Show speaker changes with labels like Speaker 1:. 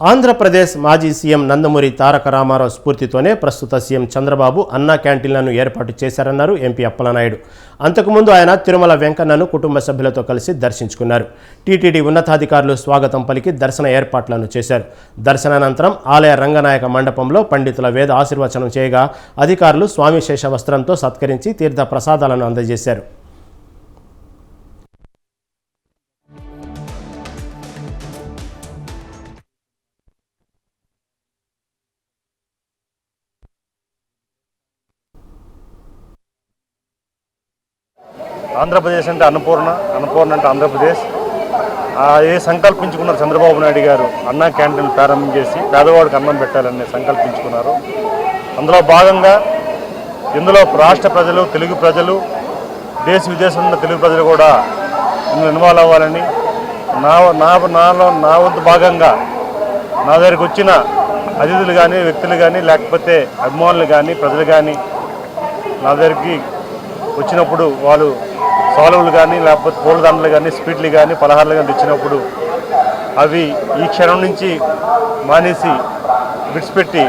Speaker 1: ఆంధ్రప్రదేశ్ మాజీ సీఎం నందమూరి తారక రామారావు స్ఫూర్తితోనే ప్రస్తుత సీఎం చంద్రబాబు అన్నా క్యాంటీన్లను ఏర్పాటు చేశారన్నారు ఎంపీ అప్పలనాయుడు. అంతకుముందు ఆయన తిరుమల వెంకన్నను కుటుంబ సభ్యులతో కలిసి దర్శించుకున్నారు. టీటీడీ ఉన్నతాధికారులు స్వాగతం పలికి దర్శన ఏర్పాట్లను చేశారు. దర్శనానంతరం ఆలయ రంగనాయక మండపంలో పండితుల వేద ఆశీర్వచనం చేయగా అధికారులు స్వామి శేష వస్త్రంతో సత్కరించి తీర్థ ప్రసాదాలను అందజేశారు.
Speaker 2: ఆంధ్రప్రదేశ్ అంటే అన్నపూర్ణ అన్నపూర్ణ అంటే ఆంధ్రప్రదేశ్. ఏ సంకల్పించుకున్నారు చంద్రబాబు నాయుడు గారు అన్నా క్యాంటీన్ ప్రారంభం చేసి పేదవాడికి అన్నం పెట్టాలని సంకల్పించుకున్నారు. అందులో భాగంగా ఇందులో రాష్ట్ర ప్రజలు తెలుగు ప్రజలు దేశ విదేశంలో ఉన్న తెలుగు ప్రజలు కూడా ఇందులో ఇన్వాల్వ్ అవ్వాలని నా నా నాలో నా వంతు భాగంగా నా దగ్గరికి వచ్చిన అతిథులు కానీ వ్యక్తులు కానీ లేకపోతే అభిమానులు కానీ ప్రజలు కానీ నా దగ్గరికి వచ్చినప్పుడు వాళ్ళు సాలువులు కానీ లేకపోతే పూలదండలు కానీ స్వీట్లు కానీ పలహారాలు కానీ తెచ్చినప్పుడు అవి ఈ క్షణం నుంచి మానేసి విడిచిపెట్టి